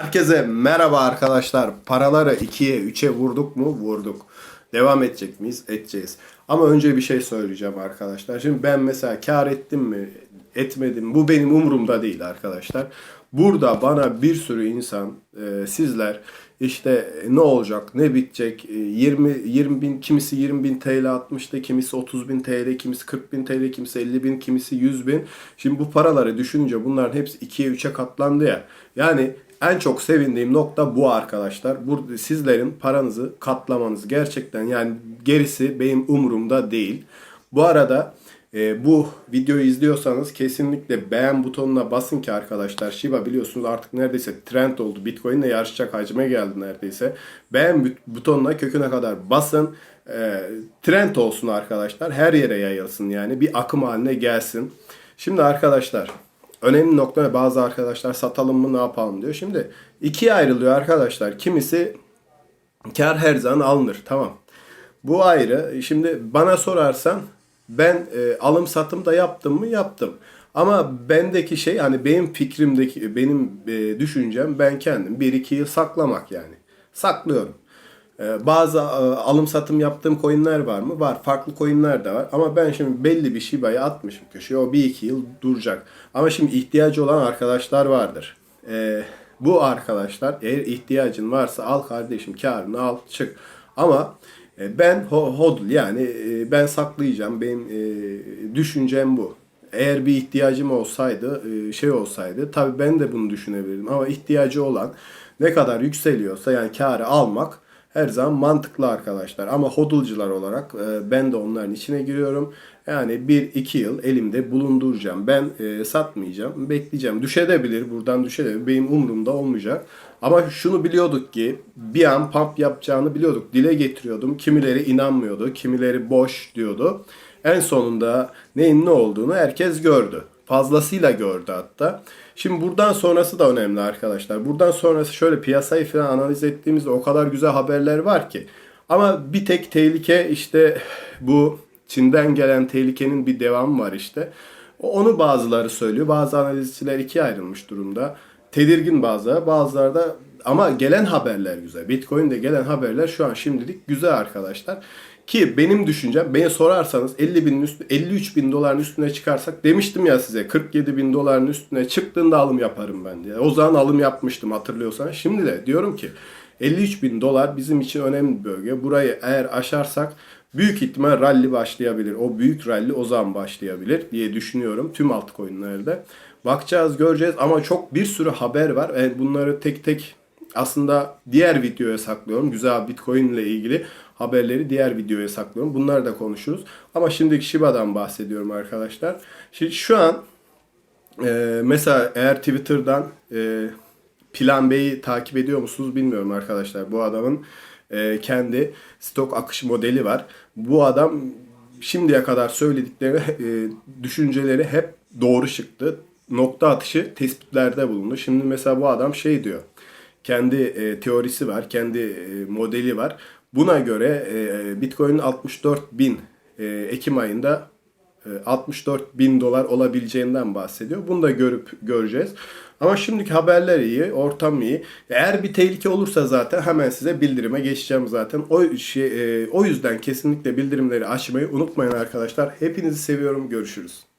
Herkese merhaba arkadaşlar. Paraları 2'ye 3'e vurduk mu? Vurduk. Devam edecek miyiz? Edeceğiz. Ama önce bir şey söyleyeceğim arkadaşlar. Şimdi ben mesela kar ettim mi? Etmedim? Bu benim umurumda değil arkadaşlar. Burada bana bir sürü insan, e, sizler işte e, ne olacak, ne bitecek, e, 20, 20 bin, kimisi 20 bin TL atmıştı, kimisi 30 bin TL, kimisi 40 bin TL, kimisi 50 bin, kimisi 100 bin. Şimdi bu paraları düşününce bunların hepsi 2'ye 3'e katlandı ya. Yani en çok sevindiğim nokta bu arkadaşlar. Burada sizlerin paranızı katlamanız gerçekten yani gerisi benim umurumda değil. Bu arada e, bu videoyu izliyorsanız kesinlikle beğen butonuna basın ki arkadaşlar. Shiba biliyorsunuz artık neredeyse trend oldu. Bitcoin ile yarışacak hacme geldi neredeyse. Beğen but- butonuna köküne kadar basın. E, trend olsun arkadaşlar. Her yere yayılsın yani. Bir akım haline gelsin. Şimdi arkadaşlar önemli nokta bazı arkadaşlar satalım mı ne yapalım diyor. Şimdi ikiye ayrılıyor arkadaşlar. Kimisi kar her zaman alınır. Tamam. Bu ayrı. Şimdi bana sorarsan ben e, alım satım da yaptım mı? Yaptım. Ama bendeki şey hani benim fikrimdeki benim e, düşüncem ben kendim 1-2 yıl saklamak yani. Saklıyorum. Ee, Bazı e, alım satım yaptığım coinler var mı? Var. Farklı coinler de var. Ama ben şimdi belli bir Shiba'yı atmışım köşeye. O bir iki yıl duracak. Ama şimdi ihtiyacı olan arkadaşlar vardır. Ee, bu arkadaşlar eğer ihtiyacın varsa al kardeşim karını al çık. Ama e, ben ho- hodl yani e, ben saklayacağım. Benim düşüncem bu. Eğer bir ihtiyacım olsaydı, şey olsaydı tabii ben de bunu düşünebilirdim. Ama ihtiyacı olan ne kadar yükseliyorsa yani karı almak her zaman mantıklı arkadaşlar. Ama hodulcular olarak e, ben de onların içine giriyorum. Yani 1-2 yıl elimde bulunduracağım. Ben e, satmayacağım. Bekleyeceğim. Düşebilir. Buradan düşebilir. Benim umurumda olmayacak. Ama şunu biliyorduk ki bir an pump yapacağını biliyorduk. Dile getiriyordum. Kimileri inanmıyordu. Kimileri boş diyordu. En sonunda neyin ne olduğunu herkes gördü. Fazlasıyla gördü hatta. Şimdi buradan sonrası da önemli arkadaşlar. Buradan sonrası şöyle piyasayı falan analiz ettiğimizde o kadar güzel haberler var ki. Ama bir tek tehlike işte bu Çin'den gelen tehlikenin bir devamı var işte. Onu bazıları söylüyor. Bazı analizciler ikiye ayrılmış durumda. Tedirgin bazıları, bazıları da ama gelen haberler güzel. Bitcoin'de gelen haberler şu an şimdilik güzel arkadaşlar. Ki benim düşüncem, beni sorarsanız 50 binin üstü, 53 bin doların üstüne çıkarsak demiştim ya size 47 bin doların üstüne çıktığında alım yaparım ben diye. O zaman alım yapmıştım hatırlıyorsan. Şimdi de diyorum ki 53 bin dolar bizim için önemli bir bölge. Burayı eğer aşarsak büyük ihtimal rally başlayabilir. O büyük rally o zaman başlayabilir diye düşünüyorum tüm altcoin'lerde. Bakacağız göreceğiz ama çok bir sürü haber var. E, bunları tek tek aslında diğer videoya saklıyorum. Güzel Bitcoin ile ilgili haberleri diğer videoya saklıyorum. Bunları da konuşuruz. Ama şimdiki Shiba'dan bahsediyorum arkadaşlar. Şimdi şu an e, mesela eğer Twitter'dan e, Plan B'yi takip ediyor musunuz bilmiyorum arkadaşlar. Bu adamın e, kendi stok akış modeli var. Bu adam şimdiye kadar söyledikleri e, düşünceleri hep doğru çıktı. Nokta atışı tespitlerde bulundu. Şimdi mesela bu adam şey diyor. Kendi e, teorisi var, kendi e, modeli var. Buna göre e, Bitcoin'in 64 bin e, Ekim ayında e, 64 bin dolar olabileceğinden bahsediyor. Bunu da görüp göreceğiz. Ama şimdiki haberler iyi, ortam iyi. Eğer bir tehlike olursa zaten hemen size bildirime geçeceğim zaten. O şey, e, o yüzden kesinlikle bildirimleri açmayı unutmayın arkadaşlar. Hepinizi seviyorum. Görüşürüz.